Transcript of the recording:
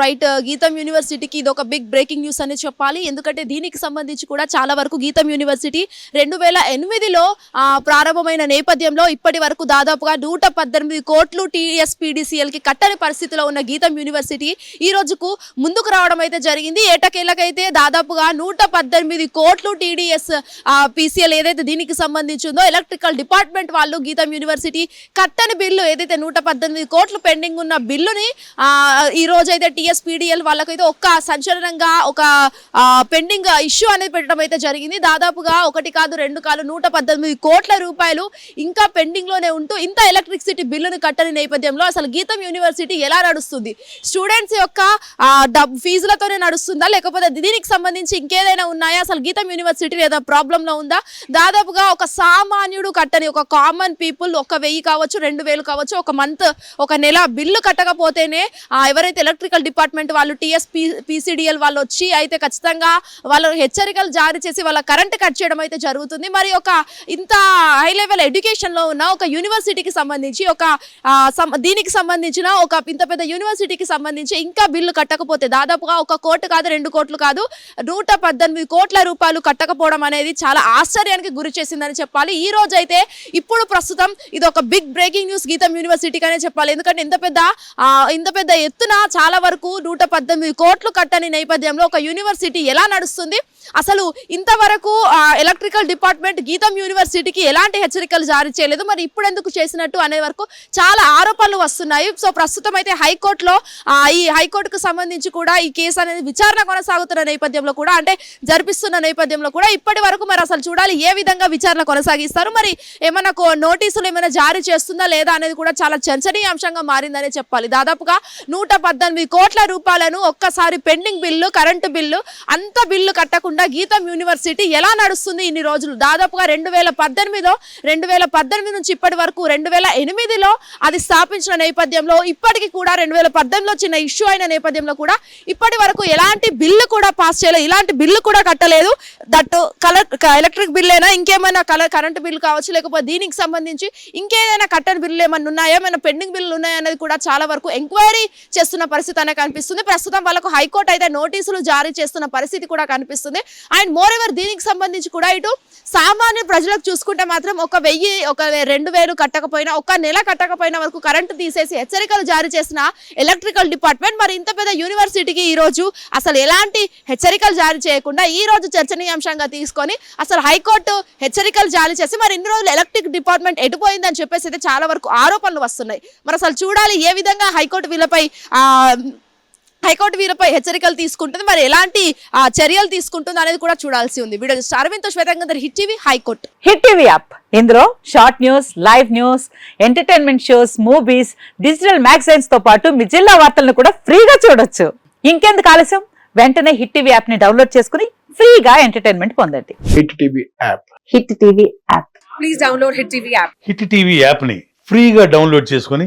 Right గీతం యూనివర్సిటీకి ఇది ఒక బిగ్ బ్రేకింగ్ న్యూస్ అని చెప్పాలి. ఎందుకంటే దీనికి సంబంధించి కూడా చాలా వరకు గీతం యూనివర్సిటీ రెండు వేల ఎనిమిదిలో ప్రారంభమైన నేపథ్యంలో ఇప్పటి వరకు దాదాపుగా నూట పద్దెనిమిది కోట్లు టీఎస్పీడీసీఎల్కి కట్టని పరిస్థితిలో ఉన్న గీతం యూనివర్సిటీ ఈ రోజుకు ముందుకు రావడం అయితే జరిగింది. ఏటకేళ్ళకైతే దాదాపుగా నూట పద్దెనిమిది కోట్లు టీడీఎస్ పీసీఎల్ ఏదైతే దీనికి సంబంధించిందో ఎలక్ట్రికల్ డిపార్ట్మెంట్ వాళ్ళు గీతం యూనివర్సిటీ కట్టని బిల్లు ఏదైతే నూట పద్దెనిమిది కోట్లు పెండింగ్ ఉన్న బిల్లుని ఈ రోజైతే టీఎస్ టీఎస్పీడిఎల్ వాళ్ళకైతే ఒక్క సంచలనంగా ఒక పెండింగ్ ఇష్యూ అనేది పెట్టడం అయితే జరిగింది. దాదాపుగా ఒకటి కాదు రెండు కాదు నూట పద్దెనిమిది కోట్ల రూపాయలు ఇంకా పెండింగ్లోనే ఉంటూ ఇంత ఎలక్ట్రిసిటీ బిల్లును కట్టని నేపథ్యంలో అసలు గీతం యూనివర్సిటీ ఎలా నడుస్తుంది? స్టూడెంట్స్ యొక్క డబ్ ఫీజులతోనే నడుస్తుందా? లేకపోతే దీనికి సంబంధించి ఇంకేదైనా ఉన్నాయా? అసలు గీతం యూనివర్సిటీ లేదా ప్రాబ్లం లో ఉందా? దాదాపుగా ఒక సామాన్యుడు కట్టని ఒక కామన్ పీపుల్ ఒక వెయ్యి కావచ్చు రెండు వేలు కావచ్చు ఒక మంత్ ఒక నెల బిల్లు కట్టకపోతేనే ఎవరైతే ఎలక్ట్రికల్ డిపార్ట్మెంట్ వాళ్ళు టీఎస్ పీసీడీఎల్ వాళ్ళు వచ్చి అయితే ఖచ్చితంగా వాళ్ళు హెచ్చరికలు జారీ చేసి వాళ్ళ కరెంట్ కట్ చేయడం అయితే జరుగుతుంది. మరి ఒక ఇంత హై లెవెల్ ఎడ్యుకేషన్లో ఉన్న ఒక యూనివర్సిటీకి సంబంధించి ఒక సం- దీనికి సంబంధించిన ఒక ఇంత పెద్ద యూనివర్సిటీకి సంబంధించి ఇంకా బిల్లు కట్టకపోతే దాదాపుగా ఒక కోటు కాదు రెండు కోట్లు కాదు నూట పద్దెనిమిది కోట్ల రూపాయలు కట్టకపోవడం అనేది చాలా ఆశ్చర్యానికి గురి చేసిందని చెప్పాలి. ఈ రోజు అయితే ఇప్పుడు ప్రస్తుతం ఇది ఒక బిగ్ బ్రేకింగ్ న్యూస్ గీతం యూనివర్సిటీకి అనే చెప్పాలి. ఎందుకంటే ఇంత పెద్ద ఇంత పెద్ద ఎత్తున చాలా వరకు నూట పద్దెనిమిది కోట్లు కట్టని నేపథ్యంలో ఒక యూనివర్సిటీ ఎలా నడుస్తుంది? అసలు ఇంతవరకు ఎలక్ట్రికల్ డిపార్ట్మెంట్ గీతం యూనివర్సిటీకి ఎలాంటి హెచ్చరికలు జారీ చేయలేదు. మరి ఇప్పుడు ఎందుకు చేసినట్టు అనే వరకు చాలా ఆరోపణలు వస్తున్నాయి. సో ప్రస్తుతం అయితే హైకోర్టులో ఈ హైకోర్టుకు సంబంధించి కూడా ఈ కేసు అనేది విచారణ కొనసాగుతున్న నేపథ్యంలో కూడా అంటే జరిపిస్తున్న నేపథ్యంలో కూడా ఇప్పటి వరకు మరి అసలు చూడాలి ఏ విధంగా విచారణ కొనసాగిస్తారు. మరి ఏమైనా కో- నోటీసులు ఏమైనా జారీ చేస్తుందా లేదా అనేది కూడా చాలా చర్చనీయాంశంగా మారిందనే చెప్పాలి. దాదాపుగా నూట పద్దెనిమిది కోట్ల రూపాయలను ఒక్కసారి పెండింగ్ బిల్లు కరెంటు బిల్లు అంత బిల్లు కట్టకుండా గీతం యూనివర్సిటీ ఎలా నడుస్తుంది ఇన్ని రోజులు? దాదాపుగా రెండు వేల పద్దెనిమిదిలో రెండు వేల పద్దెనిమిది నుంచి ఇప్పటి వరకు రెండు వేల ఎనిమిదిలో అది స్థాపించిన నేపథ్యంలో ఇప్పటికి కూడా రెండు వేల పద్దెనిమిదిలో చిన్న ఇష్యూ అయిన నేపథ్యంలో కూడా ఇప్పటి వరకు ఎలాంటి బిల్లు కూడా పాస్ చేయలేదు ఇలాంటి బిల్లు కూడా కట్టలేదు. దట్ కలర్ ఎలక్ట్రిక్ బిల్ అయినా ఇంకేమైనా కలర్ కరెంట్ బిల్ కావచ్చు లేకపోతే దీనికి సంబంధించి ఇంకేదైనా కట్టని బిల్లు ఏమైనా ఉన్నాయా? ఏమైనా పెండింగ్ బిల్లు ఉన్నాయా? అనేది కూడా చాలా వరకు ఎంక్వైరీ చేస్తున్న పరిస్థితి అనేది కనిపిస్తుంది. ప్రస్తుతం వాళ్ళకు హైకోర్టు అయితే నోటీసులు జారీ చేస్తున్న పరిస్థితి కూడా కనిపిస్తుంది. అండ్ మోర్ ఎవర్ దీనికి సంబంధించి కూడా ఇటు సామాన్య ప్రజలకు చూసుకుంటే మాత్రం ఒక వెయ్యి ఒక రెండు వేలు కట్టకపోయినా ఒక నెల కట్టకపోయినా వరకు కరెంటు తీసేసి హెచ్చరికలు జారీ చేసిన ఎలక్ట్రికల్ డిపార్ట్మెంట్ మరి ఇంత పెద్ద యూనివర్సిటీకి ఈ రోజు అసలు ఎలాంటి హెచ్చరికలు జారీ చేయకుండా ఈ రోజు చర్చనీయాంశంగా తీసుకొని అసలు హైకోర్టు హెచ్చరికలు జారీ చేసి మరి ఇన్ని రోజులు ఎలక్ట్రిక్ డిపార్ట్మెంట్ ఎటుపోయిందని చెప్పేసి అయితే చాలా వరకు ఆరోపణలు వస్తున్నాయి. మరి అసలు చూడాలి ఏ విధంగా హైకోర్టు వీళ్ళపై హైకోర్టు వీరిపై హెచ్చరికలు తీసుకుంటుంది. మరి ఎలాంటి ఆ, చర్యలు తీసుకుంటుంది అనేది కూడా చూడాల్సి ఉంది. Video Aravind శ్వేతంగర్ hit TV high court. Hit TV app. ఇందులో short news live news entertainment shows movies digital మ్యాగజైన్స్తో పాటు మీ జిల్లా వార్తలను కూడా ఫ్రీగా చూడొచ్చు. ఇంకెందుకు ఆలస్యం? వెంటనే హిట్ టీవీ యాప్ని డౌన్లోడ్ చేసుకుని ఫ్రీగా ఎంటర్టైన్మెంట్ పొందండి. Hit TV app. Hit TV app. Hit TV యాప్ని ఫ్రీగా డౌన్లోడ్ చేసుకొని